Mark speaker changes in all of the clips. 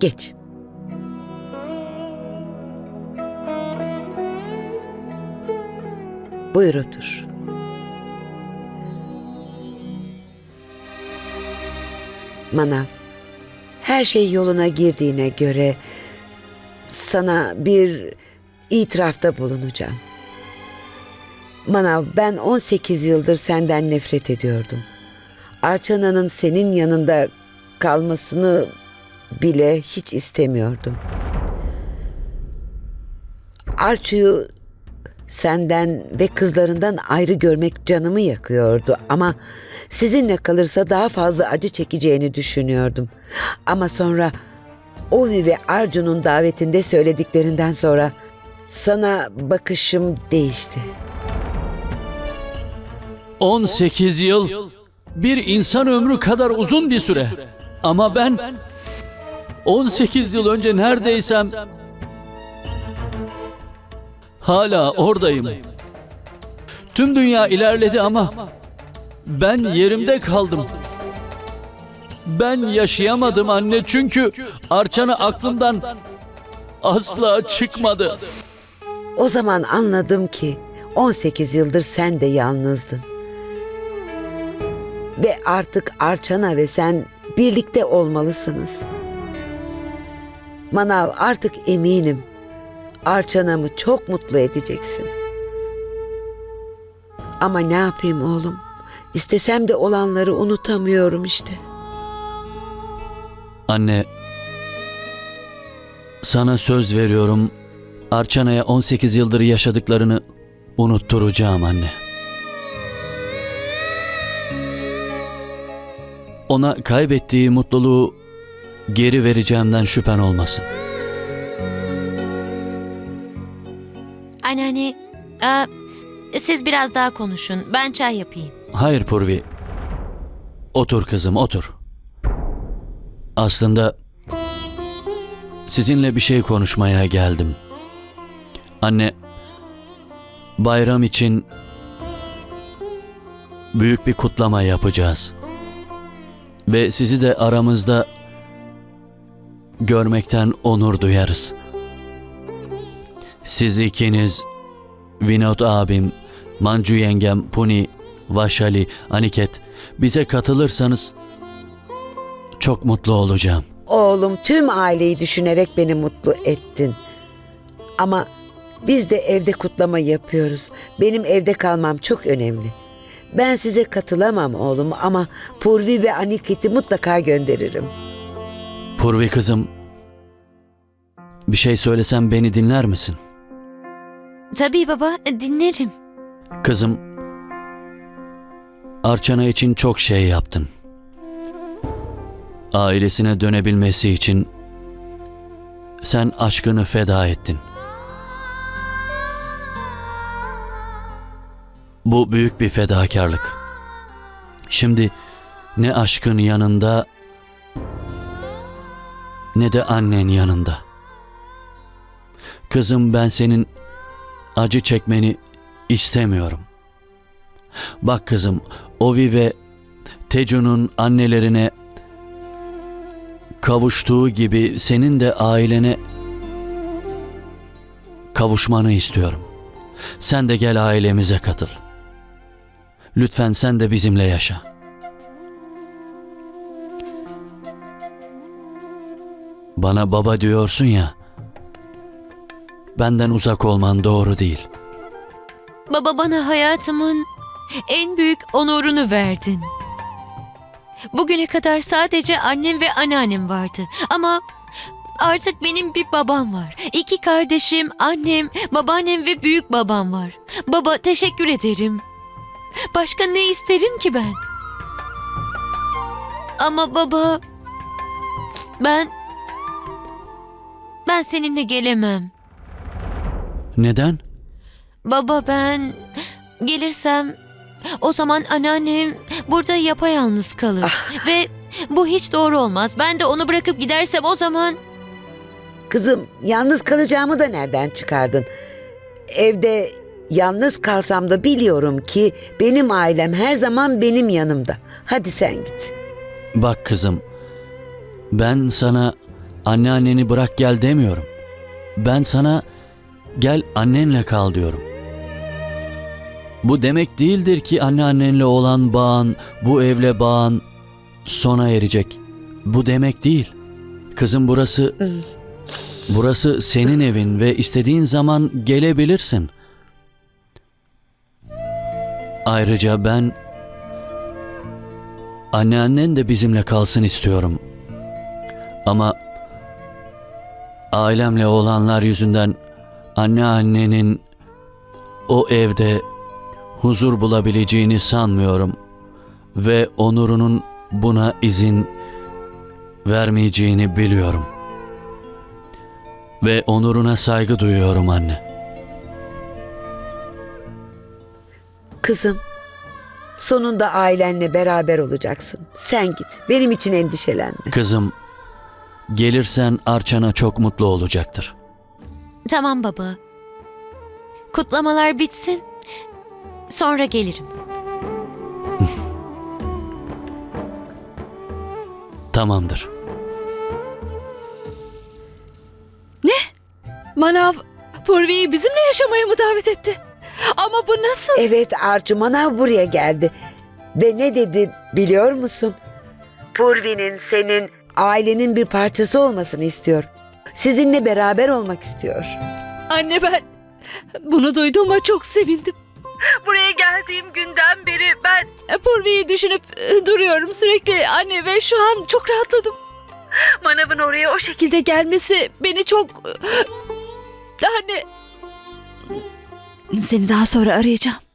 Speaker 1: Geç. Buyur otur. Manav, her şey yoluna girdiğine göre sana bir itirafta bulunacağım. Manav, ben 18 yıldır senden nefret ediyordum. Arçana'nın senin yanında kalmasını bile hiç istemiyordum. Arçu'yu senden ve kızlarından ayrı görmek canımı yakıyordu ama sizinle kalırsa daha fazla acı çekeceğini düşünüyordum. Ama sonra Ovi ve Arju'nun davetinde söylediklerinden sonra sana bakışım değişti.
Speaker 2: 18 yıl bir insan ömrü kadar uzun bir süre. Ama ben 18 yıl önce neredeysem hala oradayım. Tüm dünya ilerledi ama ben yerimde kaldım. Ben yaşayamadım anne çünkü Arçan'ı aklımdan asla çıkmadı.
Speaker 1: O zaman anladım ki 18 yıldır sen de yalnızdın. Ve artık Arçana ve sen birlikte olmalısınız. Manav artık eminim Arçana'mı çok mutlu edeceksin. Ama ne yapayım oğlum? İstesem de olanları unutamıyorum işte.
Speaker 2: Anne, sana söz veriyorum. Arçana'ya 18 yıldır yaşadıklarını unutturacağım anne. Ona kaybettiği mutluluğu geri vereceğimden şüphen olmasın.
Speaker 3: Anneanne, aa, siz biraz daha konuşun. Ben çay yapayım.
Speaker 2: Hayır Purvi. Otur kızım otur. Aslında sizinle bir şey konuşmaya geldim. Anne, bayram için büyük bir kutlama yapacağız. Ve sizi de aramızda görmekten onur duyarız. Siz ikiniz, Vinod abim, Mancu yengem, Puni, Vaşali, Aniket bize katılırsanız çok mutlu olacağım.
Speaker 1: Oğlum tüm aileyi düşünerek beni mutlu ettin. Ama biz de evde kutlama yapıyoruz. Benim evde kalmam çok önemli. Ben size katılamam oğlum ama Purvi ve Aniket'i mutlaka gönderirim.
Speaker 2: Purvi kızım, bir şey söylesem beni dinler misin?
Speaker 3: Tabii baba, dinlerim.
Speaker 2: Kızım, Arçana için çok şey yaptın. Ailesine dönebilmesi için sen aşkını feda ettin. Bu büyük bir fedakarlık. Şimdi ne aşkın yanında ne de annen yanında. Kızım ben senin acı çekmeni istemiyorum. Bak kızım, Ovi ve Tecu'nun annelerine kavuştuğu gibi senin de ailene kavuşmanı istiyorum. Sen de gel ailemize katıl. Lütfen sen de bizimle yaşa. Bana baba diyorsun ya. Benden uzak olman doğru değil.
Speaker 3: Baba bana hayatımın en büyük onurunu verdin. Bugüne kadar sadece annem ve anneannem vardı. Ama artık benim bir babam var. İki kardeşim, annem, babaannem ve büyük babam var. Baba teşekkür ederim. Başka ne isterim ki ben? Ama baba ben ben seninle gelemem.
Speaker 2: Neden?
Speaker 3: Baba ben gelirsem o zaman anneannem burada yapayalnız kalır. Ve bu hiç doğru olmaz. Ben de onu bırakıp gidersem o zaman
Speaker 1: Kızım yalnız kalacağımı da nereden çıkardın? Evde yalnız kalsam da biliyorum ki benim ailem her zaman benim yanımda. Hadi sen git.
Speaker 2: Bak kızım, ben sana anneanneni bırak gel demiyorum. Ben sana gel annenle kal diyorum. Bu demek değildir ki anneannenle olan bağın, bu evle bağın sona erecek. Bu demek değil. Kızım burası burası senin evin ve istediğin zaman gelebilirsin. Ayrıca ben anneannen de bizimle kalsın istiyorum. Ama ailemle olanlar yüzünden anneannenin o evde huzur bulabileceğini sanmıyorum ve onurunun buna izin vermeyeceğini biliyorum. Ve onuruna saygı duyuyorum anne.
Speaker 1: Kızım, sonunda ailenle beraber olacaksın. Sen git. Benim için endişelenme.
Speaker 2: Kızım, gelirsen Arçana çok mutlu olacaktır.
Speaker 3: Tamam baba. Kutlamalar bitsin. Sonra gelirim.
Speaker 2: Tamamdır.
Speaker 4: Manav Purvi'yi bizimle yaşamaya mı davet etti? Ama bu nasıl?
Speaker 1: Evet Arcu Manav buraya geldi. Ve ne dedi biliyor musun? Purvi'nin senin ailenin bir parçası olmasını istiyor. Sizinle beraber olmak istiyor.
Speaker 4: Anne ben bunu duyduğuma çok sevindim. Buraya geldiğim günden beri ben Purvi'yi düşünüp e, duruyorum sürekli anne ve şu an çok rahatladım. Manav'ın oraya o şekilde gelmesi beni çok... Anne... Seni daha sonra arayacağım.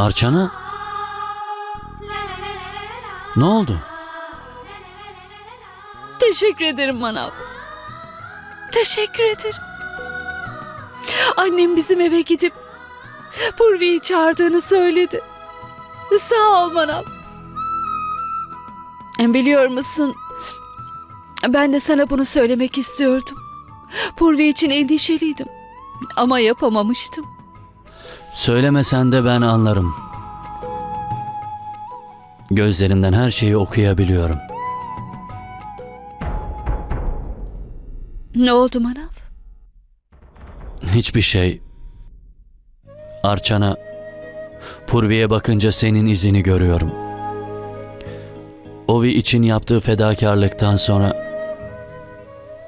Speaker 2: Arçana? Ne oldu?
Speaker 4: Teşekkür ederim Manav. Teşekkür ederim. Annem bizim eve gidip Purvi'yi çağırdığını söyledi. Sağ ol Manav. Biliyor musun? Ben de sana bunu söylemek istiyordum. Purvi için endişeliydim. Ama yapamamıştım.
Speaker 2: Söylemesen de ben anlarım. Gözlerinden her şeyi okuyabiliyorum.
Speaker 4: Ne oldu Manav?
Speaker 2: Hiçbir şey. Arçana, Purvi'ye bakınca senin izini görüyorum. Ovi için yaptığı fedakarlıktan sonra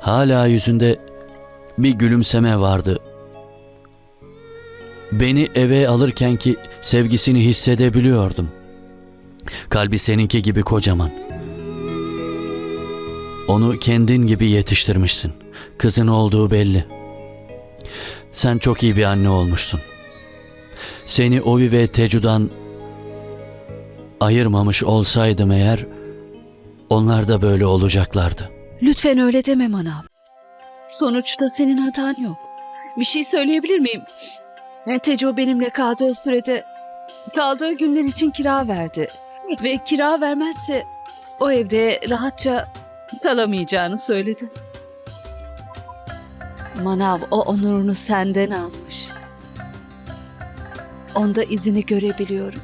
Speaker 2: hala yüzünde bir gülümseme vardı. Beni eve alırken ki sevgisini hissedebiliyordum. Kalbi seninki gibi kocaman. Onu kendin gibi yetiştirmişsin. Kızın olduğu belli. Sen çok iyi bir anne olmuşsun. Seni Ovi ve Tecu'dan ayırmamış olsaydım eğer onlar da böyle olacaklardı.
Speaker 4: Lütfen öyle deme Manav. Sonuçta senin hatan yok. Bir şey söyleyebilir miyim? Teco benimle kaldığı sürede kaldığı günler için kira verdi. Ve kira vermezse o evde rahatça kalamayacağını söyledi. Manav o onurunu senden almış. Onda izini görebiliyorum.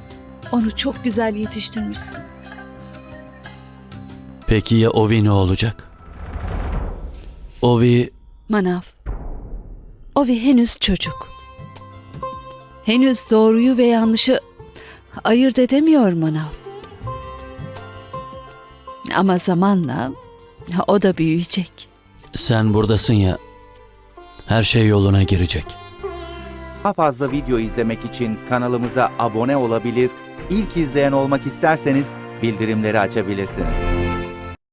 Speaker 4: Onu çok güzel yetiştirmişsin.
Speaker 2: Peki ya Ovi ne olacak? Ovi
Speaker 4: Manav. Ovi henüz çocuk. Henüz doğruyu ve yanlışı ayırt edemiyor Manav. Ama zamanla o da büyüyecek.
Speaker 2: sen buradasın ya her şey yoluna girecek.
Speaker 5: Daha fazla video izlemek için kanalımıza abone olabilir, ilk izleyen olmak isterseniz bildirimleri açabilirsiniz.